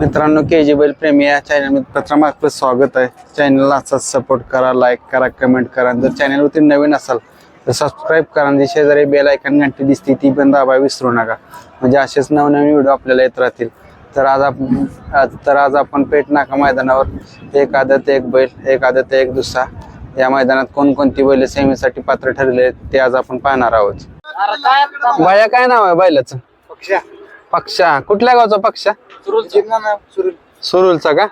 मित्रांनो के जी बैल प्रेमी या चॅनलमध्ये प्रथमार्फत स्वागत आहे. चॅनलला असाच सपोर्ट करा लाईक करा कमेंट करा. जर चॅनलवरती नवीन असाल तर सबस्क्राईब करा आणि जी शेजारी बेल ऐकन घंटी दिसते ती पण दाबा विसरू नका. म्हणजे असेच नवनवीन व्हिडिओ आपल्याला येत राहतील. तर आज आपण आज तर आज आपण पेट नाका मैदानावर एक आदत एक बैल एक आदत एक दुसरा या मैदानात कोणकोणती बैल सेमीसाठी पात्र ठरले आहेत ते आज आपण पाहणार आहोत. बाया काय? नाव आहे बैलाचं? पक्षा. कुठल्या गावचा पक्षा? सुरुलचा का?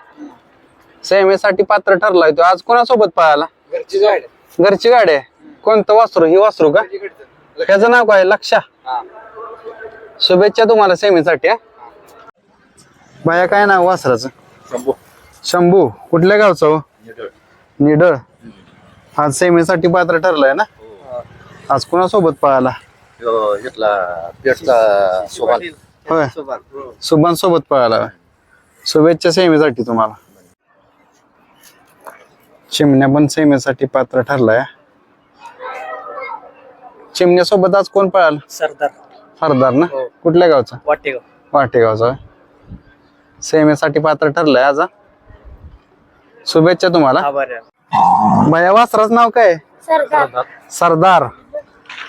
सेमेसाठी पात्र ठरलाय तो. आज कोणासोबत पळाला? घरची गाडी आहे. कोणतं वासरू? ही वासरू का? त्याचं नाव काय? लक्षा. शुभेच्छा तुम्हाला सेमीसाठी हा. बाया काय नाव वासराचं? शंभू. कुठल्या गावचं हो? निडळ. आज सेमीसाठी पात्र ठरलाय ना? आज कोणासोबत पळाला? घेतला पेटला सोबत. होय. सुभान सोबत पळाला. शुभेच्छा सेमीसाठी तुम्हाला. चिमण्या पण सेमीसाठी पात्र ठरलाय. चिमण्यासोबत आज कोण पळाला? सरदार. हरदार ना? कुठल्या गावचा? वाटेगाव. वाटेगावचा. सेमीसाठी पात्र ठरलाय आज हा? शुभेच्छा तुम्हाला. आभार. भया वासराच नाव काय? सरदार. सरदार.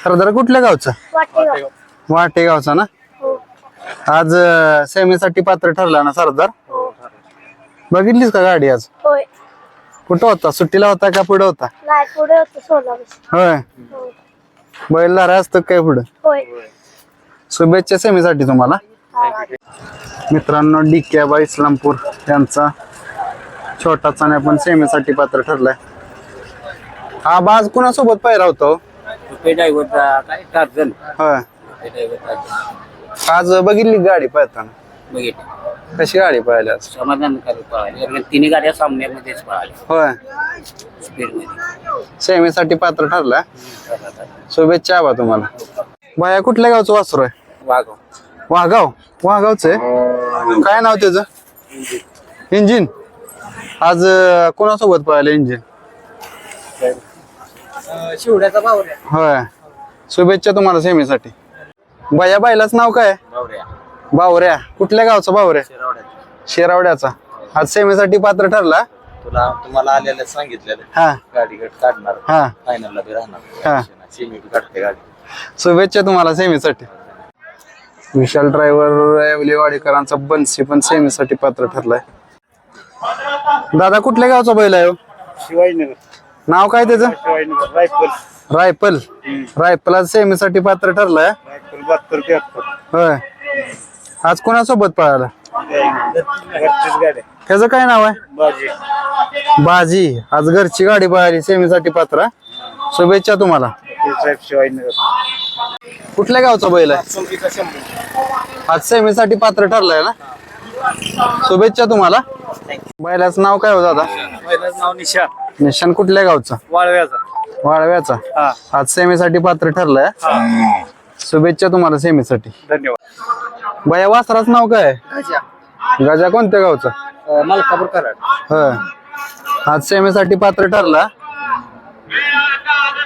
सरदार कुठल्या गावचं? वाटेगाव. वाटेगावचा ना? हो आज अं, सेमीसाठी पात्र ठरला ना सरदार? हो बघितलीस का गाडी आज? होय. कुठं होता? सुट्टीला होता का पुढे होता? नाही पुढे होतो सोलापूर होय. हो. बैलदारा असतं काय पुढं? होय. शुभेच्छा सेमीसाठी तुम्हाला. मित्रांनो डिक्याबा इस्लामपूर यांचा छोटा चाण्या पण सेमीसाठी पात्र ठरलाय. हा बाज कुणासोबत पाहिला होतो? ड्रायव्हरचा काय? टार्झन होय. आज बघितली गाडी पळताना? बघितलं. कशी गाडी पाहिली आज? समाधानकारी पळाले. कारण तिन्ही गाड्या सामन्यामध्येच पळाल्या. होय. सेमीसाठी पात्र ठरलाय शुभेच्छा आबा तुम्हाला. बाया कुठल्या गावचं वासरू आहे? वाघ वाघाव? वाघावचं आहे? काय नाव त्याचं? इंजिन. आज अं, कोणासोबत पळालं इंजिन? शिवड्याचा भाऊ होय. शुभेच्छा तुम्हाला सेमीसाठी. बाया बायलाच नाव काय? बावऱ्या. कुठल्या गावचा बावऱ्या? शेरावड्याचा. आज सेमीसाठी पात्र ठरला? तुला तुम्हाला आलेलं सांगितलेलं. हा. गाडी गट काढणार. हा. फायनलला बी राहणार. हा. सेमी काढते गाडी. शुभेच्छा तुम्हाला सेमीसाठी. विशाल ड्रायव्हर वाडेकरांचा बन्सी पण सेमीसाठी पात्र ठरलाय. दादा कुठल्या गावचा बैल आहे हो? शिवाजीनगर. नाव काय त्याचं? शिवाजीनगर रायफल. रायफल. रायफल आज सेमीसाठी पात्र ठरलाय. बहात्तर तेहत्तर होय. आज कोणासोबत पळाला? त्याचं काय नाव आहे? बाजी. बाजी. आज घरची गाडी पळाली सेमीसाठी पात्र. शुभेच्छा तुम्हाला. कुठल्या गावचा बैल आहे? आज सेमीसाठी पात्र ठरलाय ना? शुभेच्छा तुम्हाला. बैलाचं नाव काय हो दादा? नाव निशा निशान कुठल्या गावचा? वाळव्याचा. वाळव्याचा. हा. आज सेमीसाठी पात्र ठरलाय. शुभेच्छा तुम्हाला सेमीसाठी. धन्यवाद. बया वासराच नाव काय? गजा. कोणत्या गावचा? मलकापूर कराड. होय. आज सेमीसाठी पात्र ठरला.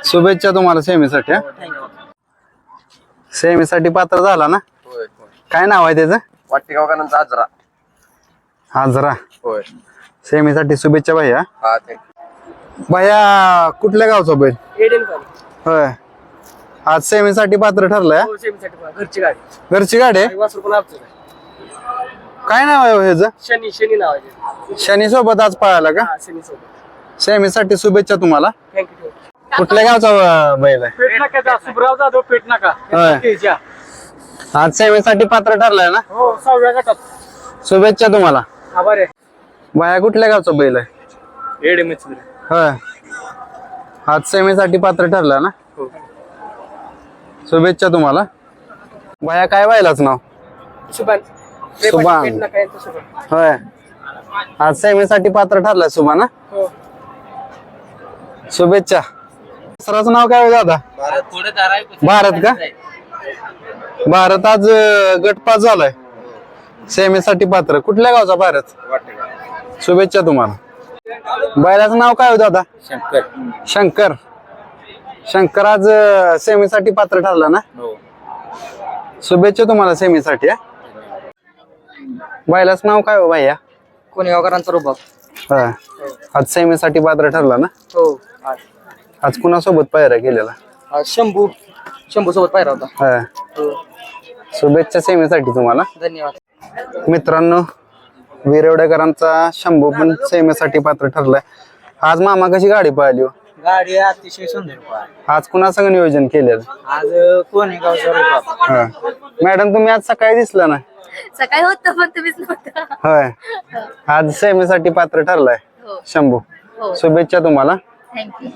शुभेच्छा तुम्हाला सेमीसाठी हा. सेमीसाठी पात्र झाला ना? होय काय नाव आहे त्याचं? वाटेगावकांचा आजरा. हाजरा होय. सेमीसाठी शुभेच्छा भैया हा. ते भैया कुठल्या गावचा बैल? होय. आज सेमीसाठी पात्र ठरलाय. हा? घरची गाडी. घरची गाडी? आहे? वासरू पण आमचं काय नाव आहे हो ह्याचं? शनी शनी नाव आहे शनी सोबत आज पळाला का? हा शनी सोबत सेमीसाठी शुभेच्छा तुम्हाला. थँक्यू कुठल्या गावचा अं, बैल आहे? पेट नाका सुब्राव जाधव पेट नाका. होय. तेजा. आज सेमीसाठी पात्र ठरलाय ना? हो सहाव्या गटात. शुभेच्छा तुम्हाला. आभार आहे. बाया कुठल्या गावचा बैल आहे? एडे मित्र होय. आज सेमीसाठी पात्र ठरला ना? शुभेच्छा तुम्हाला. बाया काय व्हायलाच नाव? सुभान सुभान. यांचं सुभान होय. आज सेमीसाठी पात्र ठरलाय सुभा ना? हो. शुभेच्छा. सराचं नाव काय हो दादा? भारत. का? भारत आज अं, गट पास झालाय. सेमीसाठी पात्र. कुठल्या गावचा भारत? शुभेच्छा तुम्हाला. बैलाचं नाव काय हो दादा? शंकर. शंकर. शंकर आज अं, सेमीसाठी पात्र ठरला ना? हो. शुभेच्छा तुम्हाला सेमीसाठी हा. बायलाच नाव काय हो भैया कोणीगावकरांचा रुबाब. हा. आज सेमीसाठी पात्र ठरला ना? हो आज. कुणासोबत पायरा केलेला? आज शंभू शंभू सोबत पाहिला होता. हा. हो. शुभेच्छा सेमीसाठी तुम्हाला. धन्यवाद. मित्रांनो विरवडेकरांचा शंभू पण सेमीसाठी पात्र ठरलाय. आज मामा कशी गाडी पाहिली हो? गाडी अतिशय सुंदर. आज कुणासंग नियोजन केलेलं? आज कोणीगावचा रुबाब हा. मॅडम तुम्ही आज सकाळी दिसला ना सकाळी होत पण तुम्हीच नव्हता. होय. आज सेमीसाठी पात्र ठरलाय हो. शंभू. हो. शुभेच्छा तुम्हाला. थँक्यू